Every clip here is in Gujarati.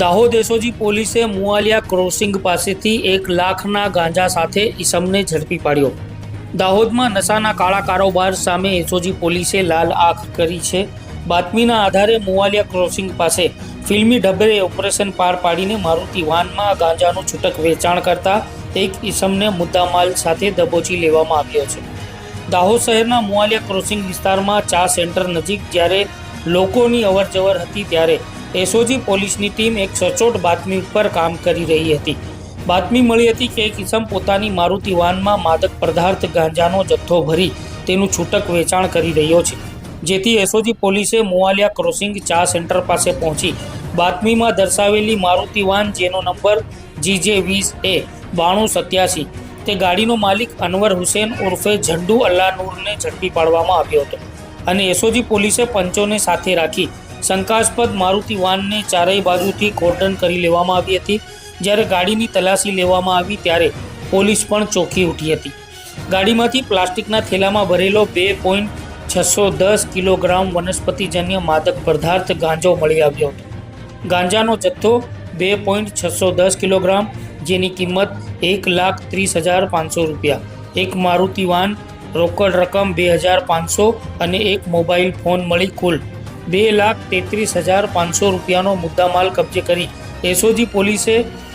દાહોદ એસઓજી પોલીસે મુઆલિયા ક્રોસિંગ પાસેથી એક લાખના ગાંજા સાથે ઈસમને ઝડપી પાડ્યો. દાહોદમાં નશાના કાળા કારોબાર સામે એસઓજી પોલીસે લાલ આંખ કરી છે. બાતમીના આધારે મુઆલિયા ક્રોસિંગ પાસે ફિલ્મી ઢબરે ઓપરેશન પાર પાડીને મારુતિ વાનમાં ગાંજાનું છૂટક વેચાણ કરતા એક ઈસમને મુદ્દામાલ સાથે દબોચી લેવામાં આવ્યો છે. દાહોદ શહેરના મુઆલિયા ક્રોસિંગ વિસ્તારમાં ચા સેન્ટર નજીક જ્યારે લોકોની અવરજવર હતી ત્યારે એસઓજી પોલીસની ટીમ એક સચોટ બાતમી ઉપર કામ કરી રહી હતી. બાતમી મળી હતી કે એક ઇસમ પોતાની મારુતિ વાનમાં માદક પદાર્થ ગાંજાનો જથ્થો ભરી તેનું છૂટક વેચાણ કરી રહ્યો છે. જેથી એસઓજી પોલીસે મોવાલિયા ક્રોસિંગ ચા સેન્ટર પાસે પહોંચી બાતમીમાં દર્શાવેલી મારુતિ વાન, જેનો નંબર જીજે વીસ એ બાણું સત્યાસી, તે ગાડીનો માલિક અનવર હુસેન ઉર્ફે ઝંડુ અલ્લા નૂરને ઝડપી પાડવામાં આવ્યો હતો. અને એસઓજી પોલીસે પંચોને સાથે રાખી શંકાસ્પદ મારુતિ વાનને ચારેય બાજુથી કોર્ડન કરી લેવામાં આવી હતી. જ્યારે ગાડીની તલાશી લેવામાં આવી ત્યારે પોલીસ પણ ચોખી ઉઠી હતી. ગાડીમાંથી પ્લાસ્ટિકના થેલામાં ભરેલો બે પોઈન્ટ છસો દસ કિલોગ્રામ વનસ્પતિજન્ય માદક પદાર્થ ગાંજો મળી આવ્યો હતો. ગાંજાનો જથ્થો બે પોઈન્ટ છસો દસ કિલોગ્રામ, જેની કિંમત એક લાખ ત્રીસ હજાર પાંચસો રૂપિયા. એક મારુતિ વાન રોકડ રકમ બે હજાર પાંચસો અને એક મોબાઈલ ફોન મળી કુલ બે લાખ તેત્રીસ હજાર પાંચસો રૂપિયાનો મુદ્દામાલ કબજે કરી. એસઓજી પોલીસે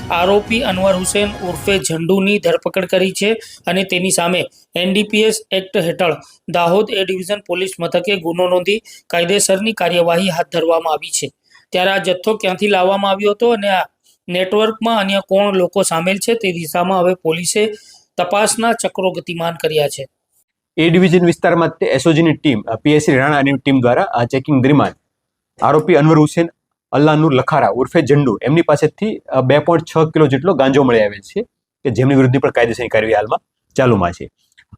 આરોપી અનવર હુસેન ઉર્ફે ઝંડુની ધરપકડ કરી છે અને તેની સામે એનડીપીએસ એક્ટ હેઠળ દાહોદ એ ડિવિઝન પોલીસ મથકે ગુનો નોંધી કાયદેસરની કાર્યવાહી હાથ ધરવામાં આવી છે. ત્યારે આ જથ્થો ક્યાંથી લાવવામાં આવ્યો હતો અને આ નેટવર્કમાં અન્ય કોણ લોકો સામેલ છે તે દિશામાં હવે પોલીસે તપાસના ચક્રો ગતિમાન કર્યા છે. એ ડિવિઝન વિસ્તારમાં એસઓજીની ટીમ પીએસસી રાણાની ટીમ દ્વારા આ ચેકિંગ દરમિયાન આરોપી અનવર હુસેન અલ્લાનુર લખારા ઉર્ફે ઝંડુ એમની પાસેથી બે પોઈન્ટ છ કિલો જેટલો ગાંજો મળી આવેલ છે કે જેમની વિરુદ્ધની પણ કાયદેસરની કાર્યવાહી હાલમાં ચાલુમાં છે.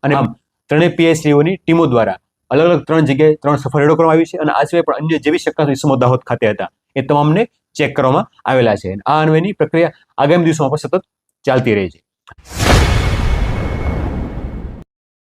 અને આમ ત્રણેય પીએસસીઓની ટીમો દ્વારા અલગ અલગ ત્રણ જગ્યાએ ત્રણ સફળ રેડો કરવામાં આવી છે અને આ સિવાય પણ અન્ય જેવી શક્ય ઇસમો દાહોદ ખાતે હતા એ તમામને ચેક કરવામાં આવેલા છે. આ અન્વયની પ્રક્રિયા આગામી દિવસોમાં પણ સતત ચાલતી રહી છે.